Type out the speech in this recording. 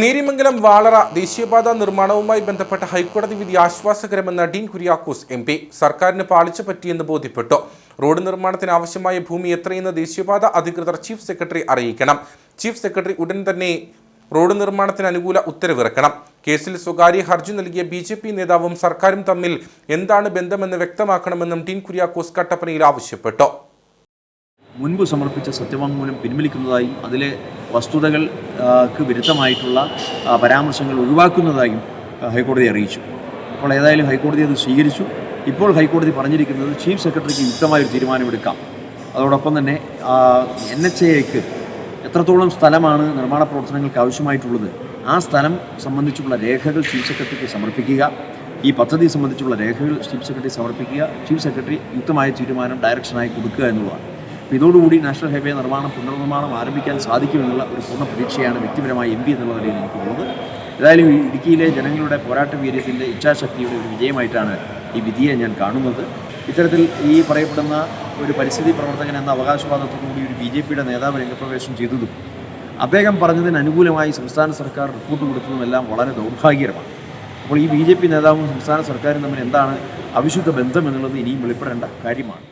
നേരിമംഗലം വാളറ ദേശീയപാത നിർമ്മാണവുമായി ബന്ധപ്പെട്ട ഹൈക്കോടതി വിധി ആശ്വാസകരമെന്ന് ഡീൻ കുര്യാക്കോസ് എം പി. സർക്കാരിന് പാളിച്ച പറ്റിയെന്ന് ബോധ്യപ്പെട്ടു. റോഡ് നിർമ്മാണത്തിന് ആവശ്യമായ ഭൂമി എത്രയെന്ന് ദേശീയപാത അധികൃതർ ചീഫ് സെക്രട്ടറി അറിയിക്കണം. ചീഫ് സെക്രട്ടറി ഉടൻ തന്നെ റോഡ് നിർമ്മാണത്തിന് അനുകൂല ഉത്തരവിറക്കണം കേസിൽ സ്വകാര്യ ഹർജി നൽകിയ ബി ജെ പി നേതാവും സർക്കാരും തമ്മിൽ എന്താണ് ബന്ധമെന്ന് വ്യക്തമാക്കണമെന്നും ഡീൻ കുര്യാക്കോസ് കട്ടപ്പനയിൽ ആവശ്യപ്പെട്ടു. മുൻപ് സമർപ്പിച്ച സത്യവാങ്മൂലം പിൻവലിക്കുന്നതായും അതിലെ വസ്തുതകൾക്ക് വിരുദ്ധമായിട്ടുള്ള പരാമർശങ്ങൾ ഒഴിവാക്കുന്നതായും ഹൈക്കോടതി അറിയിച്ചു. അപ്പോൾ ഏതായാലും ഹൈക്കോടതി അത് സ്വീകരിച്ചു. ഇപ്പോൾ ഹൈക്കോടതി പറഞ്ഞിരിക്കുന്നത് ചീഫ് സെക്രട്ടറിക്ക് യുക്തമായൊരു തീരുമാനമെടുക്കാം അതോടൊപ്പം തന്നെ എൻ എച്ച് എക്ക് എത്രത്തോളം സ്ഥലമാണ് നിർമ്മാണ പ്രവർത്തനങ്ങൾക്ക് ആവശ്യമായിട്ടുള്ളത് ആ സ്ഥലം സംബന്ധിച്ചുള്ള രേഖകൾ ചീഫ് സെക്രട്ടറിക്ക് സമർപ്പിക്കുക ഈ പദ്ധതി സംബന്ധിച്ചുള്ള രേഖകൾ ചീഫ് സെക്രട്ടറി സമർപ്പിക്കുക ചീഫ് സെക്രട്ടറി യുക്തമായ തീരുമാനം ഡയറക്ഷനായി കൊടുക്കുക എന്നുള്ളതാണ്. അപ്പോൾ ഇതോടുകൂടി നാഷണൽ ഹൈവേ നിർമ്മാണം പുനർനിർമ്മാണം ആരംഭിക്കാൻ സാധിക്കുമെന്നുള്ള ഒരു പൂർണ പ്രതീക്ഷയാണ് വ്യക്തിപരമായി എം പി എന്നുള്ള നിലയിൽ എനിക്കുള്ളത് ഏതായാലും ഇടുക്കിയിലെ ജനങ്ങളുടെ പോരാട്ട വീര്യത്തിന്റെ ഇച്ഛാശക്തിയുടെ ഒരു വിജയമായിട്ടാണ് ഈ വിധിയെ ഞാൻ കാണുന്നത്. ഇത്തരത്തിൽ ഈ പറയപ്പെടുന്ന ഒരു പരിസ്ഥിതി പ്രവർത്തകൻ എന്ന അവകാശവാദത്തോടുകൂടി ഒരു ബി ജെ പിയുടെ നേതാവ് രംഗപ്രവേശം ചെയ്തതും അദ്ദേഹം പറഞ്ഞതിന് അനുകൂലമായി സംസ്ഥാന സർക്കാർ റിപ്പോർട്ട് കൊടുത്തതുമെല്ലാം വളരെ ദൗർഭാഗ്യകരമാണ്. അപ്പോൾ ഈ ബി ജെ പി നേതാവും സംസ്ഥാന സർക്കാരും തമ്മിൽ എന്താണ് അവിശുദ്ധ ബന്ധം എന്നുള്ളത് ഇനിയും വെളിപ്പെടേണ്ട കാര്യമാണ്.